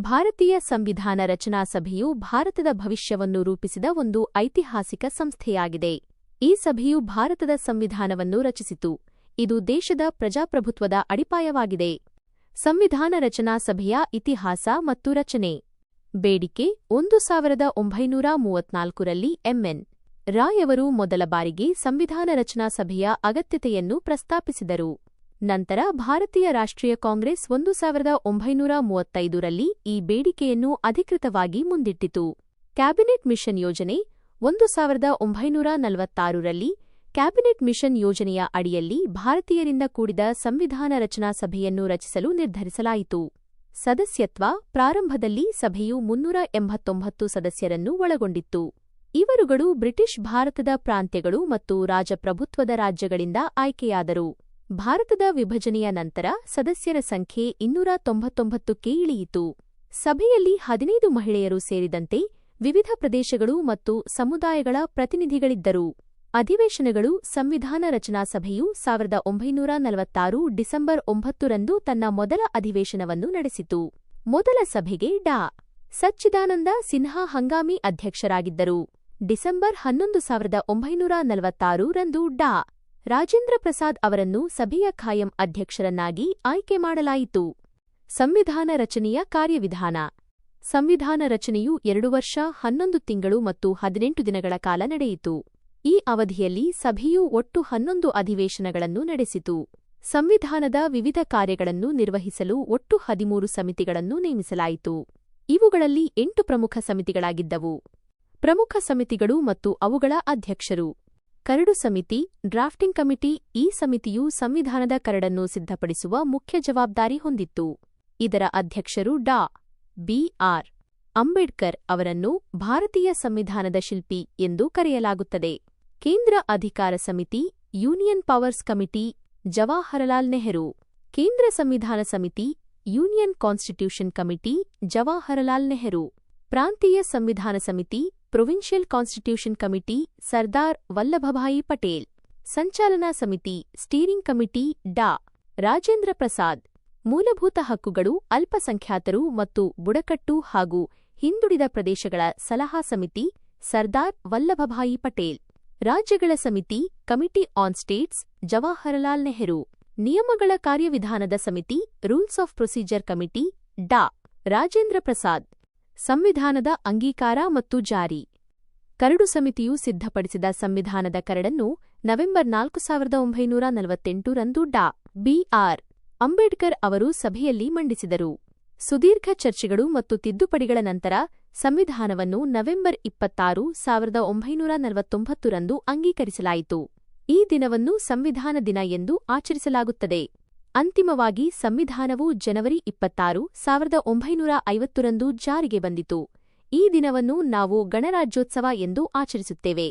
ಭಾರತೀಯ ಸಂವಿಧಾನ ರಚನಾ ಸಭೆಯು ಭಾರತದ ಭವಿಷ್ಯವನ್ನು ರೂಪಿಸಿದ ಒಂದು ಐತಿಹಾಸಿಕ ಸಂಸ್ಥೆಯಾಗಿದೆ. ಈ ಸಭೆಯು ಭಾರತದ ಸಂವಿಧಾನವನ್ನು ರಚಿಸಿತು. ಇದು ದೇಶದ ಪ್ರಜಾಪ್ರಭುತ್ವದ ಅಡಿಪಾಯವಾಗಿದೆ. ಸಂವಿಧಾನ ರಚನಾ ಸಭೆಯ ಇತಿಹಾಸ ಮತ್ತು ರಚನೆ. ಬೇಡಿಕೆ ಒಂದು ಸಾವಿರದ ಒಂಬೈನೂರ ಮೂವತ್ನಾಲ್ಕರಲ್ಲಿ ಎಂಎನ್ ರಾಯ್ ಅವರು ಮೊದಲ ಬಾರಿಗೆ ಸಂವಿಧಾನ ರಚನಾ ಸಭೆಯ ಅಗತ್ಯತೆಯನ್ನು ಪ್ರಸ್ತಾಪಿಸಿದರು. ನಂತರ ಭಾರತೀಯ ರಾಷ್ಟ್ರೀಯ ಕಾಂಗ್ರೆಸ್ ಒಂದು ಸಾವಿರದ ಒಂಬೈನೂರ ಮೂವತ್ತೈದರಲ್ಲಿ ಈ ಬೇಡಿಕೆಯನ್ನು ಅಧಿಕೃತವಾಗಿ ಮುಂದಿಟ್ಟಿತು. ಕ್ಯಾಬಿನೆಟ್ ಮಿಷನ್ ಯೋಜನೆ ಒಂದು ಸಾವಿರದ ಒಂಬೈನೂರ ನಲವತ್ತಾರರಲ್ಲಿ ಕ್ಯಾಬಿನೆಟ್ ಮಿಷನ್ ಯೋಜನೆಯ ಅಡಿಯಲ್ಲಿ ಭಾರತೀಯರಿಂದ ಕೂಡಿದ ಸಂವಿಧಾನ ರಚನಾ ಸಭೆಯನ್ನು ರಚಿಸಲು ನಿರ್ಧರಿಸಲಾಯಿತು. ಸದಸ್ಯತ್ವ ಪ್ರಾರಂಭದಲ್ಲಿ ಸಭೆಯು ಮುನ್ನೂರ ಎಂಬತ್ತೊಂಬತ್ತು ಸದಸ್ಯರನ್ನು ಒಳಗೊಂಡಿತ್ತು. ಇವರುಗಳು ಬ್ರಿಟಿಷ್ ಭಾರತದ ಪ್ರಾಂತ್ಯಗಳು ಮತ್ತು ರಾಜಪ್ರಭುತ್ವದ ರಾಜ್ಯಗಳಿಂದ ಆಯ್ಕೆಯಾದರು. ಭಾರತದ ವಿಭಜನೆಯ ನಂತರ ಸದಸ್ಯರ ಸಂಖ್ಯೆ ಇನ್ನೂರ ತೊಂಬತ್ತೊಂಬತ್ತಕ್ಕೆ ಇಳಿಯಿತು ಸಭೆಯಲ್ಲಿ ಹದಿನೈದು ಮಹಿಳೆಯರು ಸೇರಿದಂತೆ ವಿವಿಧ ಪ್ರದೇಶಗಳು ಮತ್ತು ಸಮುದಾಯಗಳ ಪ್ರತಿನಿಧಿಗಳಿದ್ದರು. ಅಧಿವೇಶನಗಳು, ಸಂವಿಧಾನ ರಚನಾ ಸಭೆಯು ಸಾವಿರದ ಒಂಬೈನೂರ ನಲವತ್ತಾರು ಡಿಸೆಂಬರ್ ಒಂಬತ್ತರಂದು ತನ್ನ ಮೊದಲ ಅಧಿವೇಶನವನ್ನು ನಡೆಸಿತು. ಮೊದಲ ಸಭೆಗೆ ಡಾ. ಸಚ್ಚಿದಾನಂದ ಸಿನ್ಹಾ ಹಂಗಾಮಿ ಅಧ್ಯಕ್ಷರಾಗಿದ್ದರು. ಡಿಸೆಂಬರ್ ಹನ್ನೊಂದು ಸಾವಿರದ ಒಂಬೈನೂರ ನಲವತ್ತಾರು ರಂದು ಡಾ. ರಾಜೇಂದ್ರ ಪ್ರಸಾದ್ ಅವರನ್ನು ಸಭೆಯ ಖಾಯಂ ಅಧ್ಯಕ್ಷರನ್ನಾಗಿ ಆಯ್ಕೆ ಮಾಡಲಾಯಿತು. ಸಂವಿಧಾನ ರಚನೆಯ ಕಾರ್ಯವಿಧಾನ. ಸಂವಿಧಾನ ರಚನೆಯು ಎರಡು ವರ್ಷ, ಹನ್ನೊಂದು ತಿಂಗಳು ಮತ್ತು ಹದಿನೆಂಟು ದಿನಗಳ ಕಾಲ ನಡೆಯಿತು. ಈ ಅವಧಿಯಲ್ಲಿ ಸಭೆಯು ಒಟ್ಟು ಹನ್ನೊಂದು ಅಧಿವೇಶನಗಳನ್ನು ನಡೆಸಿತು. ಸಂವಿಧಾನದ ವಿವಿಧ ಕಾರ್ಯಗಳನ್ನು ನಿರ್ವಹಿಸಲು ಒಟ್ಟು ಹದಿಮೂರು ಸಮಿತಿಗಳನ್ನು ನೇಮಿಸಲಾಯಿತು. ಇವುಗಳಲ್ಲಿ ಎಂಟು ಪ್ರಮುಖ ಸಮಿತಿಗಳಾಗಿದ್ದವು. ಪ್ರಮುಖ ಸಮಿತಿಗಳು ಮತ್ತು ಅವುಗಳ ಅಧ್ಯಕ್ಷರು. ಕರಡು ಸಮಿತಿ, ಡ್ರಾಫ್ಟಿಂಗ್ ಕಮಿಟಿ ಈ ಸಮಿತಿಯು ಸಂವಿಧಾನದ ಕರಡನ್ನು ಸಿದ್ಧಪಡಿಸುವ ಮುಖ್ಯ ಜವಾಬ್ದಾರಿ ಹೊಂದಿತ್ತು. ಇದರ ಅಧ್ಯಕ್ಷರು ಡಾ. ಬಿಆರ್ ಅಂಬೇಡ್ಕರ್ ಅವರನ್ನು ಭಾರತೀಯ ಸಂವಿಧಾನದ ಶಿಲ್ಪಿ ಎಂದು ಕರೆಯಲಾಗುತ್ತದೆ. ಕೇಂದ್ರ ಅಧಿಕಾರ ಸಮಿತಿ, union powers committee, Jawaharlal Nehru. ಕೇಂದ್ರ ಸಂವಿಧಾನ ಸಮಿತಿ, union constitution committee, Jawaharlal Nehru. ಪ್ರಾಂತೀಯ ಸಂವಿಧಾನ ಸಮಿತಿ provincial constitution committee Sardar Vallabhbhai Patel, ಸಂಚಾಲನಾ ಸಮಿತಿ ಸ್ಟೀರಿಂಗ್ ಕಮಿಟಿ ಡಾ ರಾಜೇಂದ್ರ ಪ್ರಸಾದ್, ಮೂಲಭೂತ ಹಕ್ಕುಗಳು ಅಲ್ಪಸಂಖ್ಯಾತರು ಮತ್ತು ಬುಡಕಟ್ಟು ಹಾಗೂ ಹಿಂದುಳಿದ ಪ್ರದೇಶಗಳ ಸಲಹಾ ಸಮಿತಿ ಸರ್ದಾರ್ ವಲ್ಲಭಭಾಯಿ ಪಟೇಲ್, ರಾಜ್ಯಗಳ ಸಮಿತಿ committee on states Jawaharlal Nehru, ನಿಯಮಗಳ ಕಾರ್ಯವಿಧಾನದ ಸಮಿತಿ ರೂಲ್ಸ್ ಆಫ್ ಪ್ರೊಸೀಜರ್ ಕಮಿಟಿ ಡಾ ರಾಜೇಂದ್ರ ಪ್ರಸಾದ್ ಸಂವಿಧಾನದ ಅಂಗೀಕಾರ ಮತ್ತು ಜಾರಿ. ಕರಡು ಸಮಿತಿಯು ಸಿದ್ಧಪಡಿಸಿದ ಸಂವಿಧಾನದ ಕರಡನ್ನು ನವೆಂಬರ್ ನಾಲ್ಕು ಸಾವಿರದ ಒಂಬೈನೂರ ನಲವತ್ತೆಂಟು ರಂದು ಡಾ. ಬಿಆರ್ ಅಂಬೇಡ್ಕರ್ ಅವರು ಸಭೆಯಲ್ಲಿ ಮಂಡಿಸಿದರು. ಸುದೀರ್ಘ ಚರ್ಚೆಗಳು ಮತ್ತು ತಿದ್ದುಪಡಿಗಳ ನಂತರ ಸಂವಿಧಾನವನ್ನು ನವೆಂಬರ್ ಇಪ್ಪತ್ತಾರು ಸಾವಿರದ ಒಂಬೈನೂರ ನಲವತ್ತೊಂಬತ್ತರಂದು ಅಂಗೀಕರಿಸಲಾಯಿತು. ಈ ದಿನವನ್ನು ಸಂವಿಧಾನ ದಿನ ಎಂದು ಆಚರಿಸಲಾಗುತ್ತದೆ. ಅಂತಿಮವಾಗಿ ಸಂವಿಧಾನವು ಜನವರಿ ಇಪ್ಪತ್ತಾರು, ಸಾವಿರದ ಒಂಬೈನೂರ ಐವತ್ತರಂದು ಜಾರಿಗೆ ಬಂದಿತು. ಈ ದಿನವನ್ನು ನಾವು ಗಣರಾಜ್ಯೋತ್ಸವ ಎಂದು ಆಚರಿಸುತ್ತೇವೆ.